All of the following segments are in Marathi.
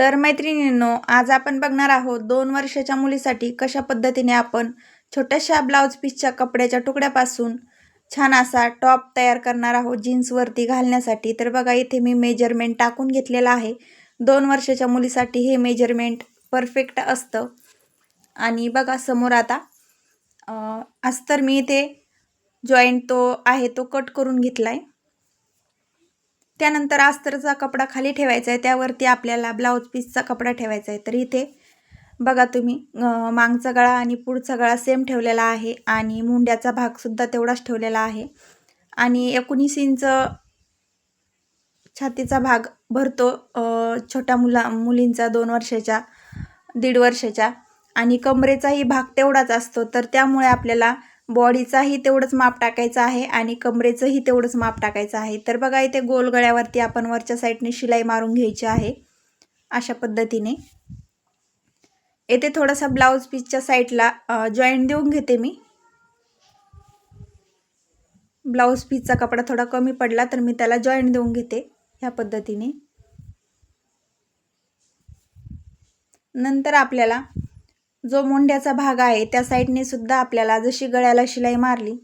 तर मैत्रिणींनो आज आपण बघणार आहोत दोन वर्षाच्या मुलीसाठी कशा पद्धतीने आपण छोट्याशा ब्लाऊज पीसच्या कपड्याच्या तुकड्यापासून छान असा टॉप तयार करणार आहोत जीन्सवरती घालण्यासाठी. तर बघा इथे मी मेजरमेंट टाकून घेतलेलं आहे. दोन वर्षाच्या मुलीसाठी हे मेजरमेंट परफेक्ट असतं. आणि बघा समोर आता आज तर मी इथे जॉईंट तो आहे तो कट करून घेतला आहे त्यानंतर अस्तरचा कपडा खाली ठेवायचा आहे त्यावरती आपल्याला ब्लाऊज पीसचा कपडा ठेवायचा आहे. तर इथे बघा तुम्ही मागचा गळा आणि पुढचा गळा सेम ठेवलेला आहे आणि मुंड्याचा भागसुद्धा तेवढाच ठेवलेला आहे. आणि एकोणीस इंच छातीचा भाग भरतो छोट्या मुला मुलींचा दोन वर्षाच्या दीड वर्षाच्या. आणि कमरेचाही भाग तेवढाच असतो. तर त्यामुळे आपल्याला बॉडीचाही तेवढंच माप टाकायचं आहे आणि कमरेचंही तेवढंच माप टाकायचं आहे. तर बघा इथे गोल गळ्यावरती आपण वरच्या साईडने शिलाई मारून घ्यायची आहे. अशा पद्धतीने. येथे थोडासा ब्लाऊज पीसच्या साईडला जॉईंट देऊन घेते मी. ब्लाऊज पीसचा कपडा थोडा कमी पडला तर मी त्याला जॉईंट देऊन घेते ह्या पद्धतीने. नंतर आपल्याला जो मुंड्याचा भाग आहे त्या साईडने सुद्धा आपल्याला जशी गळ्याला शिलाई मारली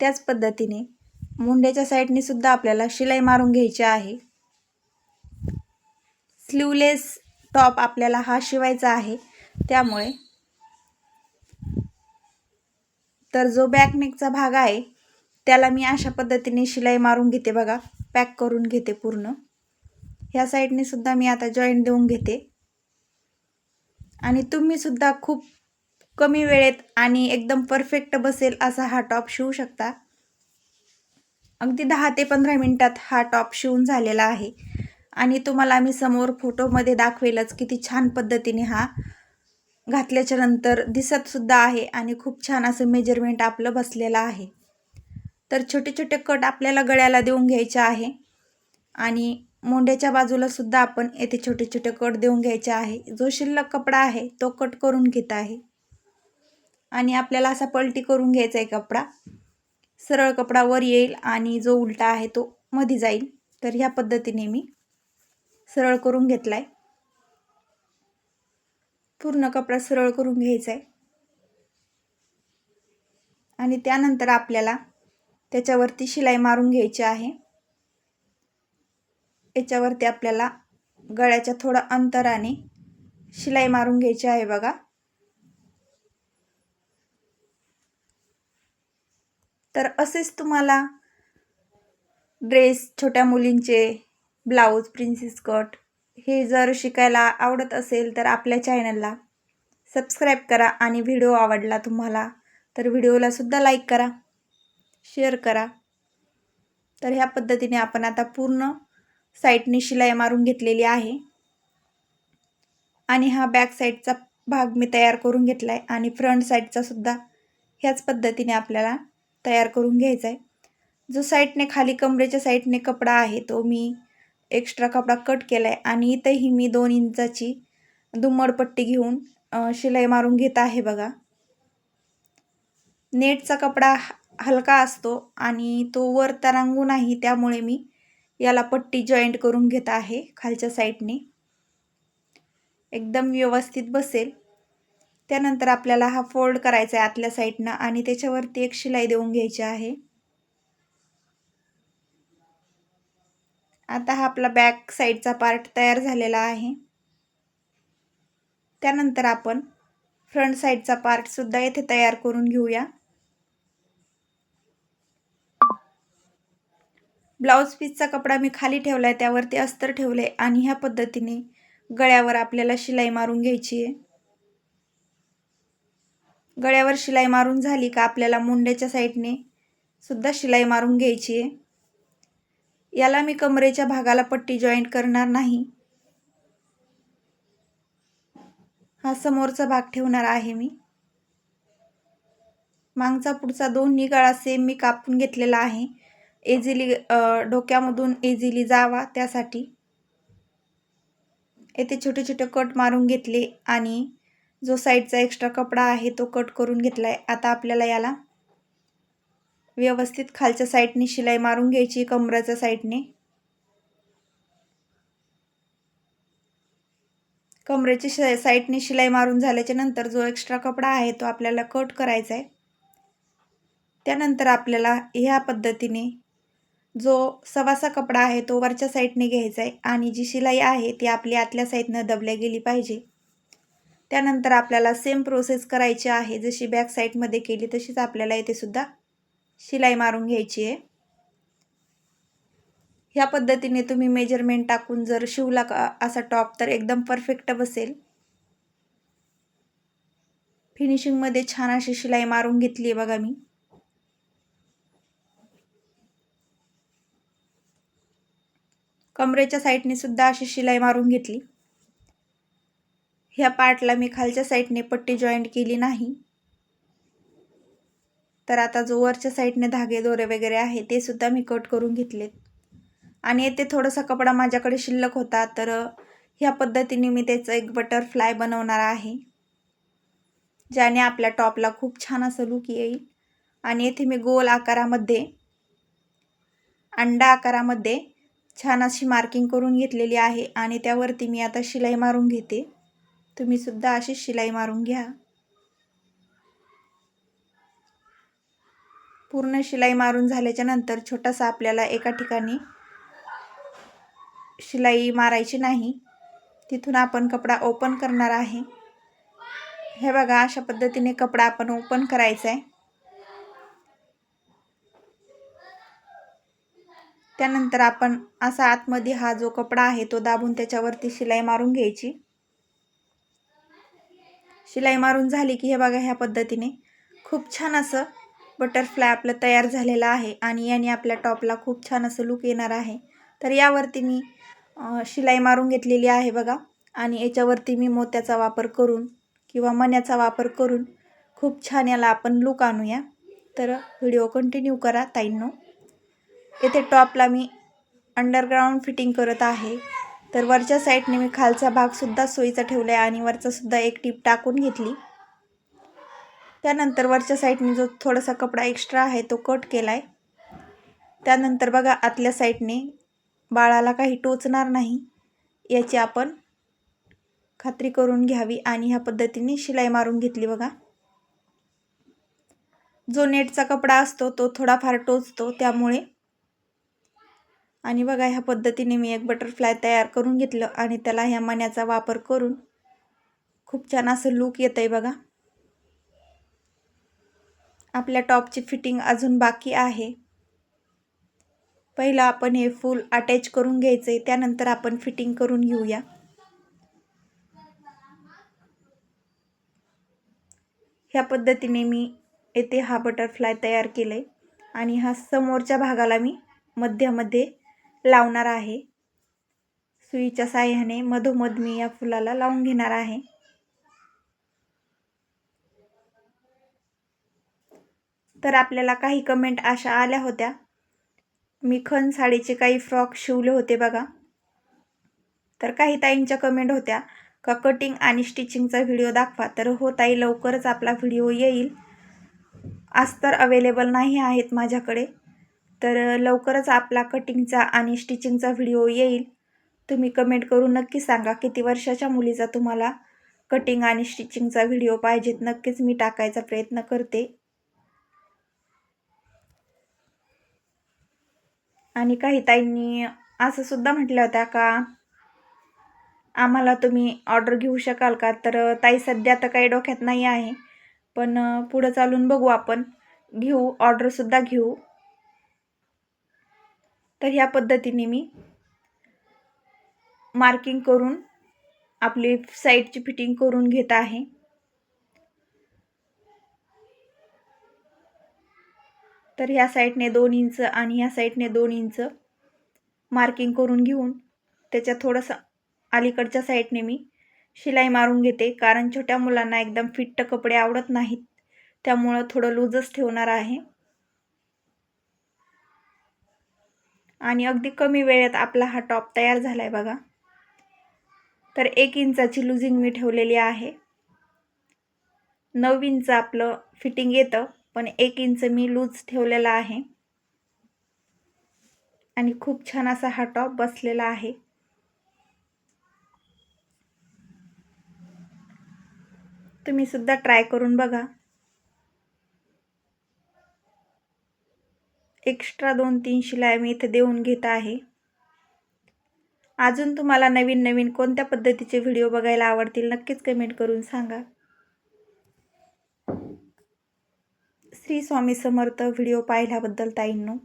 त्याच पद्धतीने मुंड्याच्या साईडने सुद्धा आपल्याला शिलाई मारून घ्यायची आहे. स्लीवलेस टॉप आपल्याला हा शिवायचा आहे. त्यामुळे तर जो बॅकनेकचा भाग आहे त्याला मी अशा पद्धतीने शिलाई मारून घेते बघा. पॅक करून घेते पूर्ण. ह्या साईडने सुद्धा मी आता जॉईंट देऊन घेते. आणि तुम्ही सुद्धा खूप कमी वेळेत आणि एकदम परफेक्ट बसेल असा हा टॉप शिवू शकता. अगदी दहा ते पंधरा मिनटात हा टॉप शिवून झालेला आहे. आणि तुम्हाला मी समोर फोटोमध्ये दाखवेलच किती छान पद्धतीने हा घातल्याच्या नंतर दिसतसुद्धा आहे आणि खूप छान असं मेजरमेंट आपलं बसलेलं आहे. तर छोटे छोटे कट आपल्याला गळ्याला देऊन घ्यायचे आहे. आणि मोंड्याच्या बाजूला सुद्धा आपण येथे छोटे छोटे कट देऊन घ्यायचे आहे. जो शिल्लक कपडा आहे तो कट करून घेत आहे. आणि आपल्याला असा पलटी करून घ्यायचा आहे कपडा. सरळ कपडा वर येईल आणि जो उलटा आहे तो मध्ये जाईल. तर ह्या पद्धतीने मी सरळ करून घेतला आहे पूर्ण कपडा सरळ करून घ्यायचा आहे. आणि त्यानंतर आपल्याला त्याच्यावरती शिलाई मारून घ्यायची आहे. याच्यावरती आपल्याला गळ्याच्या थोडं अंतराने शिलाई मारून घ्यायची आहे बघा. तर असेच तुम्हाला ड्रेस छोट्या मुलींचे ब्लाऊज प्रिन्सेस कट हे जर शिकायला आवडत असेल तर आपल्या चॅनलला सबस्क्राईब करा आणि व्हिडिओ आवडला तुम्हाला तर व्हिडिओला सुद्धा लाईक करा शेअर करा. तर ह्या पद्धतीने आपण आता पूर्ण साईडने शिलाई मारून घेतलेली आहे. आणि हा बॅक साईडचा भाग मी तयार करून घेतला आहे आणि फ्रंट साईडचा सुद्धा ह्याच पद्धतीने आपल्याला तयार करून घ्यायचा आहे जो साईडने खाली कमरेच्या साईडने कपडा आहे तो मी एक्स्ट्रा कपडा कट केला आहे आणि इथंही मी दोन इंचाची दुम्मडपट्टी घेऊन शिलाई मारून घेत आहे बघा. नेटचा कपडा हलका असतो आणि तो वर तरंगू नाही त्यामुळे मी याला पट्टी जॉईंट करून घेत आहे खालच्या साईडने एकदम व्यवस्थित बसेल. त्यानंतर आपल्याला हा फोल्ड करायचा आहे आतल्या साईडनं आणि त्याच्यावरती एक शिलाई देऊन घ्यायची आहे. आता हा आपला बॅक साईडचा पार्ट तयार झालेला आहे. त्यानंतर आपण फ्रंट साईडचा पार्टसुद्धा येथे तयार करून घेऊया. ब्लाऊज पीसचा कपडा मी खाली ठेवला आहे त्यावरती अस्तर ठेवले आणि ह्या पद्धतीने गळ्यावर आपल्याला शिलाई मारून घ्यायची आहे. गळ्यावर शिलाई मारून झाली का आपल्याला मुंड्याच्या साईडने सुद्धा शिलाई मारून घ्यायची आहे. याला मी कमरेच्या भागाला पट्टी जॉईंट करणार नाही. हा समोरचा भाग ठेवणार आहे मी. मागचा पुढचा दोन्ही गळा सेम मी कापून घेतलेला आहे. एझिली डोक्यामधून इझिली जावा त्यासाठी. येथे छोटे छोटे कट मारून घेतले आणि जो साईडचा एक्स्ट्रा कपडा आहे तो कट करून घेतला आहे आता आपल्याला याला व्यवस्थित खालच्या साईडने शिलाई मारून घ्यायची कमराच्या साईडने कमरेची श साईडने शिलाई मारून झाल्याच्यानंतर जो एक्स्ट्रा कपडा आहे तो आपल्याला कट करायचा आहे त्यानंतर आपल्याला ह्या पद्धतीने जो सवासा कपडा आहे तो वरच्या साईडने घ्यायचा आहे आणि जी शिलाई आहे ती आपली आतल्या साईडनं दबल्या गेली पाहिजे. त्यानंतर आपल्याला सेम प्रोसेस करायची आहे. जशी बॅक साईडमध्ये केली तशीच आपल्याला येथे सुद्धा शिलाई मारून घ्यायची आहे. ह्या पद्धतीने तुम्ही मेजरमेंट टाकून जर शिवला का असा टॉप तर एकदम परफेक्ट बसेल. फिनिशिंगमध्ये छान अशी शिलाई मारून घेतली आहे बघा मी. कमरेच्या साईडने सुद्धा अशी शिलाई मारून घेतली. ह्या पार्टला मी खालच्या साईडने पट्टी जॉईंट केली नाही. तर आता जो वरच्या साईडने धागे दोरे वगैरे आहे ते सुद्धा मी कट करून घेतलेत. आणि येथे थोडासा कपडा माझ्याकडे शिल्लक होता तर ह्या पद्धतीने मी त्याचं एक बटरफ्लाय बनवणार आहे. ज्याने आपल्या टॉपला खूप छान असं लुक येईल. आणि येथे मी गोल आकारामध्ये अंडा आकारामध्ये छान अशी मार्किंग करून घेतलेली आहे आणि त्यावरती मी आता शिलाई मारून घेते. तुम्ही सुद्धा अशी शिलाई मारून घ्या. पूर्ण शिलाई मारून झाल्याच्यानंतर छोटासा आपल्याला एका ठिकाणी शिलाई मारायची नाही. तिथून आपण कपडा ओपन करणार आहे. हे बघा अशा पद्धतीने कपडा आपण ओपन करायचा आहे. त्यानंतर आपण असा आतमध्ये हा जो कपडा आहे तो दाबून त्याच्यावरती शिलाई मारून घ्यायची. शिलाई मारून झाली की हे बघा ह्या पद्धतीने खूप छान असं बटरफ्लाय आपलं तयार झालेलं आहे आणि याने आपल्या टॉपला खूप छान असं लुक येणार आहे. तर यावरती मी शिलाई मारून घेतलेली आहे बघा. आणि याच्यावरती मी मोत्याचा वापर करून किंवा मण्याचा वापर करून खूप छान याला आपण लुक आणूया. तर व्हिडिओ कंटिन्यू करा ताईंनो. येथे टॉपला मी अंडरग्राऊंड फिटिंग करत आहे. तर वरच्या साईडने मी खालचा भागसुद्धा सोयीचा ठेवला आहे आणि वरचासुद्धा एक टीप टाकून घेतली. त्यानंतर वरच्या साईडने जो थोडासा कपडा एक्स्ट्रा आहे तो कट केला आहे त्यानंतर बघा आतल्या साईडने बाळाला काही टोचणार नाही. याची आपण खात्री करून घ्यावी आणि ह्या पद्धतीने शिलाई मारून घेतली बघा. जो नेटचा कपडा असतो तो थोडाफार टोचतो त्यामुळे आणि बघा ह्या पद्धतीने मी एक बटरफ्लाय तयार करून घेतलं आणि त्याला ह्या मण्याचा वापर करून खूप छान असं लूक येतं आहे बघा. आपल्या टॉपची फिटिंग अजून बाकी आहे. पहिलं आपण हे फूल अटॅच करून घ्यायचं आहे त्यानंतर आपण फिटिंग करून घेऊया. ह्या पद्धतीने मी येथे हा बटरफ्लाय तयार केला आहे आणि हा समोरच्या भागाला मी मध्यामध्ये लावणार आहे. सुईच्या साह्याने मधोमध मी या फुलाला लावून घेणार आहे. तर आपल्याला काही कमेंट अशा आल्या होत्या. मी खन साडीचे काही फ्रॉक शिवले होते बघा. तर काही ताईंच्या कमेंट होत्या का कटिंग आणि स्टिचिंगचा व्हिडिओ दाखवा? तर हो ताई लवकरच आपला व्हिडिओ येईल. आज तर अवेलेबल नाही आहेत माझ्याकडे. तर लवकरच आपला कटिंगचा आणि स्टिचिंगचा व्हिडिओ येईल. तुम्ही कमेंट करून नक्की सांगा किती वर्षाच्या मुलीचा तुम्हाला कटिंग आणि स्टिचिंगचा व्हिडिओ पाहिजेत. नक्कीच मी टाकायचा प्रयत्न करते. आणि काही ताईंनी असं सुद्धा म्हटलं होत्या का आम्हाला तुम्ही ऑर्डर घेऊ शकाल का? तर ताई सध्या तर काही डोक्यात नाही आहे. पण पुढं चालून बघू आपण. घेऊ ऑर्डरसुद्धा घेऊ. तर ह्या पद्धतीने मी मार्किंग करून आपली साईडची फिटिंग करून घेत आहे. तर ह्या साईडने दोन इंच आणि ह्या साईडने दोन इंच मार्किंग करून घेऊन त्याच्या थोडंसं अलीकडच्या साईडने मी शिलाई मारून घेते. कारण छोट्या मुलांना एकदम फिट्ट कपडे आवडत नाहीत. त्यामुळं थोडं लूजच ठेवणार आहे. आणि अगदी कमी वेळेत आपला हा टॉप तयार झाला आहे बघा. तर एक इंचाची लुझिंग मी ठेवलेली आहे. नऊ इंच आपलं फिटिंग येतं पण एक इंच मी लूज ठेवलेला आहे. आणि खूप छान असा हा टॉप बसलेला आहे. तुम्ही सुद्धा ट्राय करून बघा. एक्स्ट्रा दोन तीन शिलाई मी इथे देऊन घेत आहे. अजून तुम्हाला नवीन नवीन कोणत्या पद्धतीचे व्हिडिओ बघायला आवडतील नक्कीच कमेंट करून सांगा. श्री स्वामी समर्थ व्हिडिओ पाहिल्याबद्दल ताईंनो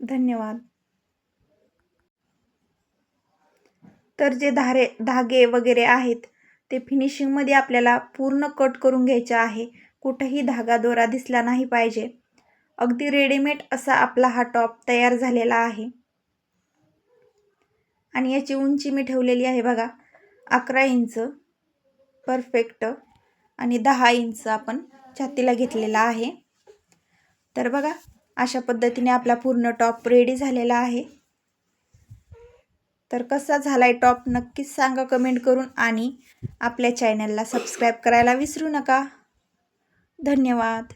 धन्यवाद. तर जे धारे धागे वगैरे आहेत ते फिनिशिंगमध्ये आपल्याला पूर्ण कट करून घ्यायचे आहे. कुठंही धागा दोरा दिसला नाही पाहिजे. अगदी रेडीमेड असा आपला हा टॉप तयार झालेला आहे. आणि याची उंची मी ठेवलेली आहे बघा अकरा इंच परफेक्ट आणि दहा इंच आपण छातीला घेतलेला आहे. तर बघा अशा पद्धतीने आपला पूर्ण टॉप रेडी झालेला आहे. तर कसा झाला आहे टॉप नक्कीच सांगा कमेंट करून आणि आपल्या चॅनलला सबस्क्राईब करायला विसरू नका. धन्यवाद.